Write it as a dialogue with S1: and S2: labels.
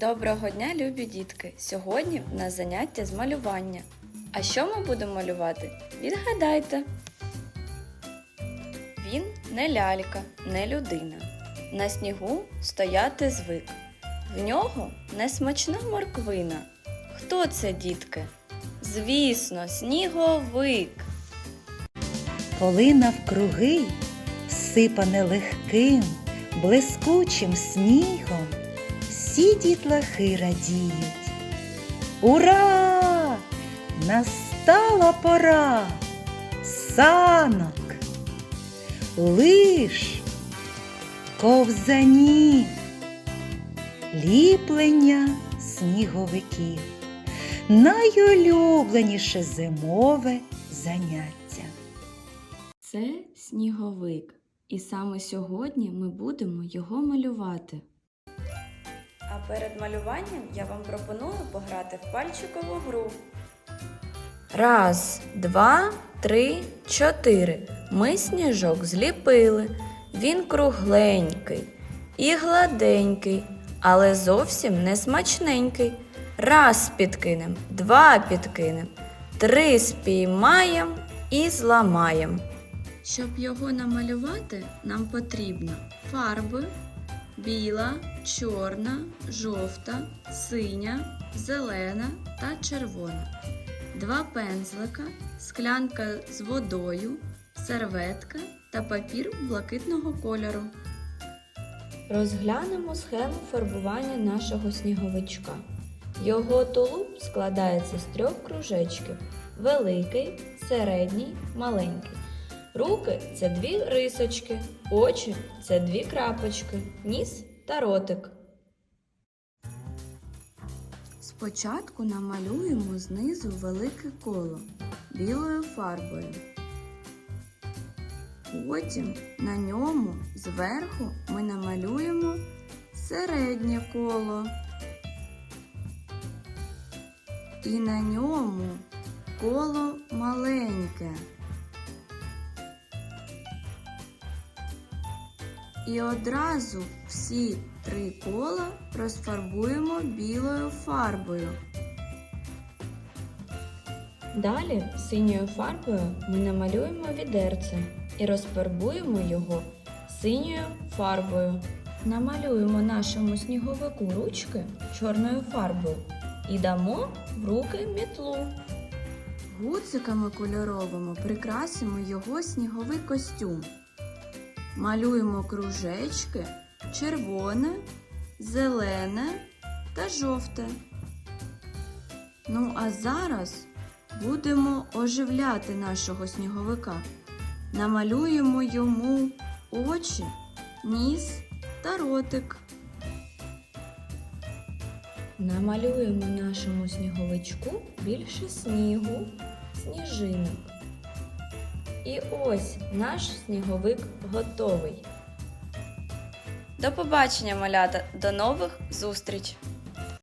S1: Доброго дня, любі дітки! Сьогодні в нас заняття з малювання. А що ми будемо малювати? Відгадайте. Він не лялька, не людина. На снігу стояти звик. В нього несмачна морквина. Хто це, дітки? Звісно, сніговик.
S2: Коли навкруги сипане легким, блискучим снігом, всі дітлахи радіють. Ура! Настала пора санок, лиш, ковзанів, ліплення сніговиків. Найулюбленіше зимове заняття.
S1: Це сніговик. І саме сьогодні ми будемо його малювати. Перед малюванням я вам пропоную пограти в пальчикову гру. Раз, два, три, чотири. Ми сніжок зліпили. Він кругленький і гладенький, але зовсім не смачненький. Раз підкинем, два підкинем, три спіймаєм і зламаєм. Щоб його намалювати, нам потрібно фарби біла, чорна, жовта, синя, зелена та червона, два пензлика, склянка з водою, серветка та папір блакитного кольору. Розглянемо схему фарбування нашого сніговичка. Його тулуб складається з трьох кружечків: великий, середній, маленький. Руки це дві рисочки, очі це дві крапочки, ніс та ротик. Спочатку намалюємо знизу велике коло білою фарбою. Потім на ньому зверху ми намалюємо середнє коло. І на ньому коло маленьке. І одразу всі три кола розфарбуємо білою фарбою. Далі синьою фарбою ми намалюємо відерце і розфарбуємо його синьою фарбою. Намалюємо нашому сніговику ручки чорною фарбою і дамо в руки мітлу. Гуциками кольоровими прикрасимо його сніговий костюм. Малюємо кружечки червоне, зелене та жовте. Ну а зараз будемо оживляти нашого сніговика. Намалюємо йому очі, ніс та ротик. Намалюємо нашому сніговичку більше снігу, сніжинок. І ось наш сніговик готовий. До побачення, малята! До нових зустріч!